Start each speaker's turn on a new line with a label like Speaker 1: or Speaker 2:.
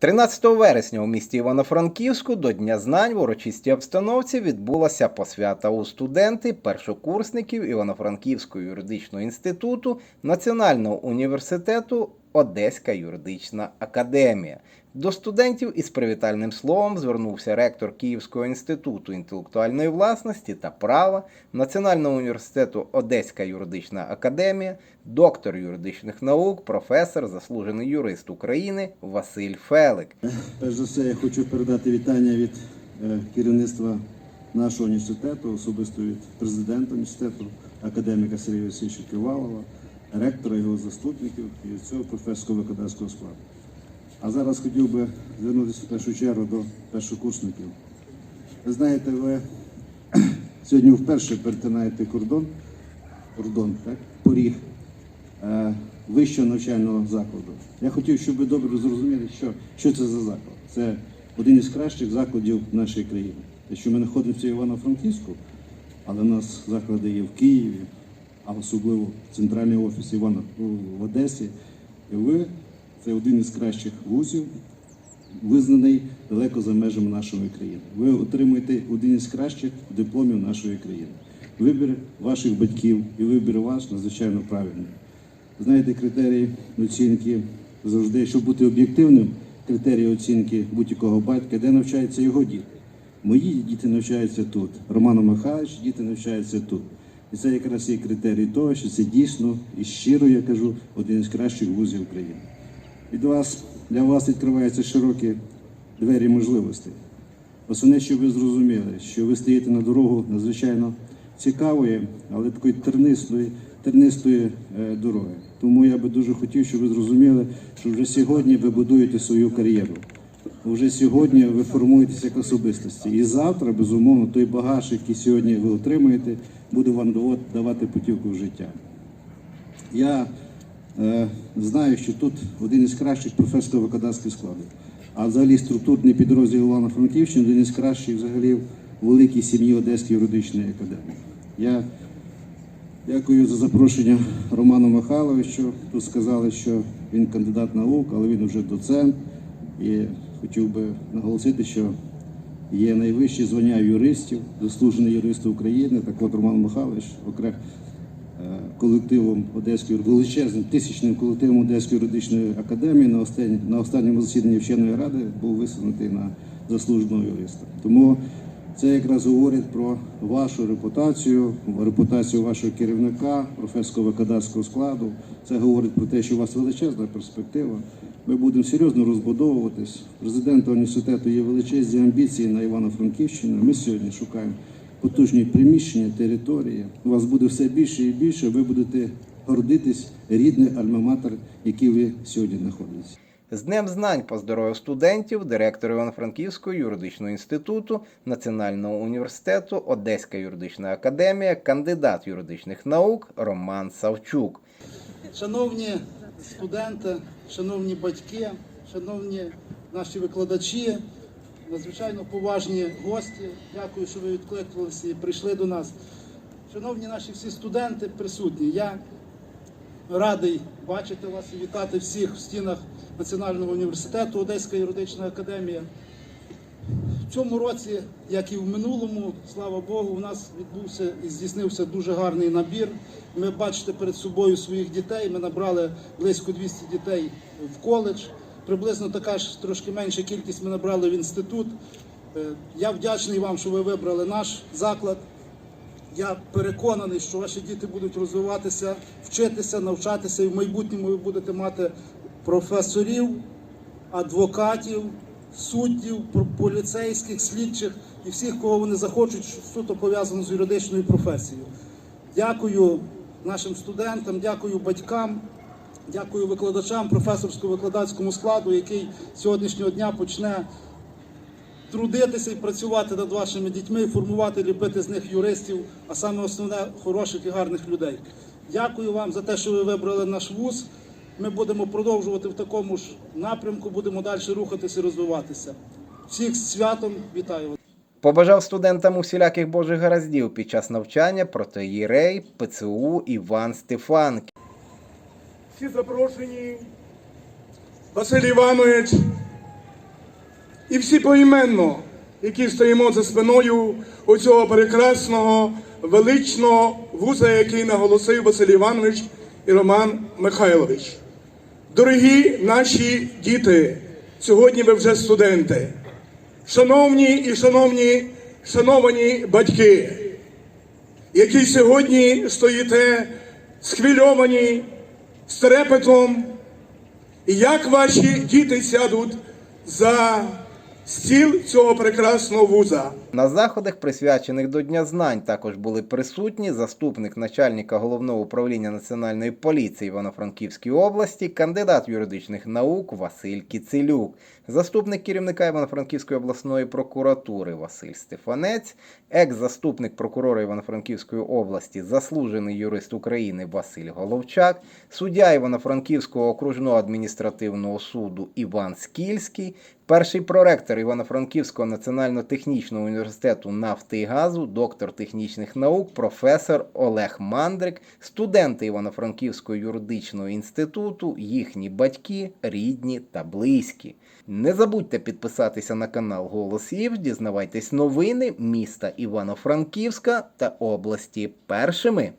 Speaker 1: 13 вересня у місті Івано-Франківську до Дня знань в урочистій обстановці відбулася посвята у студенти першокурсників Івано-Франківського юридичного інституту Національного університету Одеська юридична академія. До студентів із привітальним словом звернувся ректор Київського інституту інтелектуальної власності та права Національного університету Одеська юридична академія, доктор юридичних наук, професор, заслужений юрист України Василь Фелик.
Speaker 2: Перш за все, я хочу передати вітання від е, керівництва нашого університету, особисто від президента університету, академіка Сергія Васильовича Ківалова, ректора, його заступників і всього професорського викладацького складу. А зараз хотів би звернутися в першу чергу до першокурсників. Ви знаєте, ви сьогодні вперше перетинаєте кордон, кордон, так, поріг е, вищого навчального закладу. Я хотів, щоб ви добре зрозуміли, що, що це за заклад. Це один із кращих закладів нашої країни. Якщо ми знаходимося в Івано-Франківську, але у нас заклади є в Києві, а особливо центральний офіс Івана в Одесі. Ви це один із кращих вузів, визнаний далеко за межами нашої країни. Ви отримуєте один із кращих дипломів нашої країни. Вибір ваших батьків і вибір ваш надзвичайно правильний. Знаєте, критерії оцінки завжди, щоб бути об'єктивним, критерії оцінки будь-якого батька, де навчаються його діти. Мої діти навчаються тут. Романо Михайлович, діти навчаються тут. І це якраз є критерій того, що це дійсно і щиро я кажу, один із кращих вузів України. Від вас для вас відкриваються широкі двері можливостей. Основне, щоб ви зрозуміли, що ви стоїте на дорогу надзвичайно цікавої, але такої тернистої, тернистої е, дороги. Тому я би дуже хотів, щоб ви зрозуміли, що вже сьогодні ви будуєте свою кар'єру. Вже сьогодні ви формуєтеся як особистості. І завтра, безумовно, той багаж, який сьогодні ви отримуєте, буде вам давати- путівку в життя. Я е, знаю, що тут один із кращих професорсько-викладацьких складів. А взагалі структурний підрозділ Івано-Франківщини один із кращих взагалі великій сім'ї Одеської юридичної академії. Я дякую за запрошення Роману Михайловичу. Тут сказали, що він кандидат наук, але він вже доцент. І хотів би наголосити, що є найвищі звання юристів, заслужений юрист України. Так от Роман Михайлович, окремо е, колективом Одеської величезним тисячним колективом Одеської юридичної академії на останні, на останньому засіданні вченої ради був висунутий на заслуженого юриста. Тому це якраз говорить про вашу репутацію, репутацію вашого керівника, професорсько-викладацького складу. Це говорить про те, що у вас величезна перспектива. Ми будемо серйозно розбудовуватись. Президента університету є величезні амбіції на Івано-Франківщину. Ми сьогодні шукаємо потужні приміщення, території. У вас буде все більше і більше. Ви будете гордитись рідний альма-матер, який ви сьогодні знаходитесь.
Speaker 1: З Днем знань поздоровив студентів, директор Івано-Франківського юридичного інституту Національного університету Одеська юридична академія, кандидат юридичних наук Роман Савчук.
Speaker 3: Шановні студенти, шановні батьки, шановні наші викладачі, надзвичайно поважні гості, дякую, що ви відкликнулися і прийшли до нас. Шановні наші всі студенти присутні, я радий бачити вас і вітати всіх в стінах Національного університету Одеська юридична академія. В цьому році, як і в минулому, слава Богу, у нас відбувся і здійснився дуже гарний набір. Ми бачите перед собою своїх дітей. Ми набрали близько 200 дітей в коледж. Приблизно така ж трошки менша кількість ми набрали в інститут. Е, Я вдячний вам, що ви вибрали наш заклад. Я переконаний, що ваші діти будуть розвиватися, вчитися, навчатися, і в майбутньому ви будете мати професорів, адвокатів, суддів, поліцейських, слідчих і всіх, кого вони захочуть, що суто пов'язано з юридичною професією. Дякую нашим студентам, дякую батькам, дякую викладачам, професорсько-викладацькому складу, який сьогоднішнього дня почне трудитися і працювати над вашими дітьми, формувати, ліпити з них юристів, а саме основне хороших і гарних людей. Дякую вам за те, що ви вибрали наш вуз. Ми будемо продовжувати в такому ж напрямку, будемо далі рухатися і розвиватися. Всіх з святом вітаю вас.
Speaker 1: Побажав студентам усіляких божих гараздів під час навчання протоїрей ПЦУ Іван Стефанків.
Speaker 4: Всі запрошені. Василь Іванович, і всі поіменно, які стоїмо за спиною у цього прекрасного, величного вуза, який наголосив Василь Іванович і Роман Михайлович. Дорогі наші діти, сьогодні ви вже студенти. Шановні і шановні, шановані батьки, які сьогодні стоїте схвильовані, з трепетом, як ваші діти сядуть за стіл цього прекрасного вуза.
Speaker 1: На заходах, присвячених до Дня знань, також були присутні заступник начальника головного управління національної поліції Івано-Франківської області, кандидат юридичних наук Василь Кіцелюк, заступник керівника Івано-Франківської обласної прокуратури Василь Стефанець, екс-заступник прокурора Івано-Франківської області, заслужений юрист України Василь Головчак, суддя Івано-Франківського окружного адміністративного суду Іван Скільський, перший проректор Івано-Франківського національно-технічного університету нафти і газу, доктор технічних наук, професор Олег Мандрик, студенти Івано-Франківського юридичного інституту, їхні батьки, рідні та близькі. Не забудьте підписатися на канал Голос Єв, дізнавайтесь новини міста Івано-Франківська та області першими.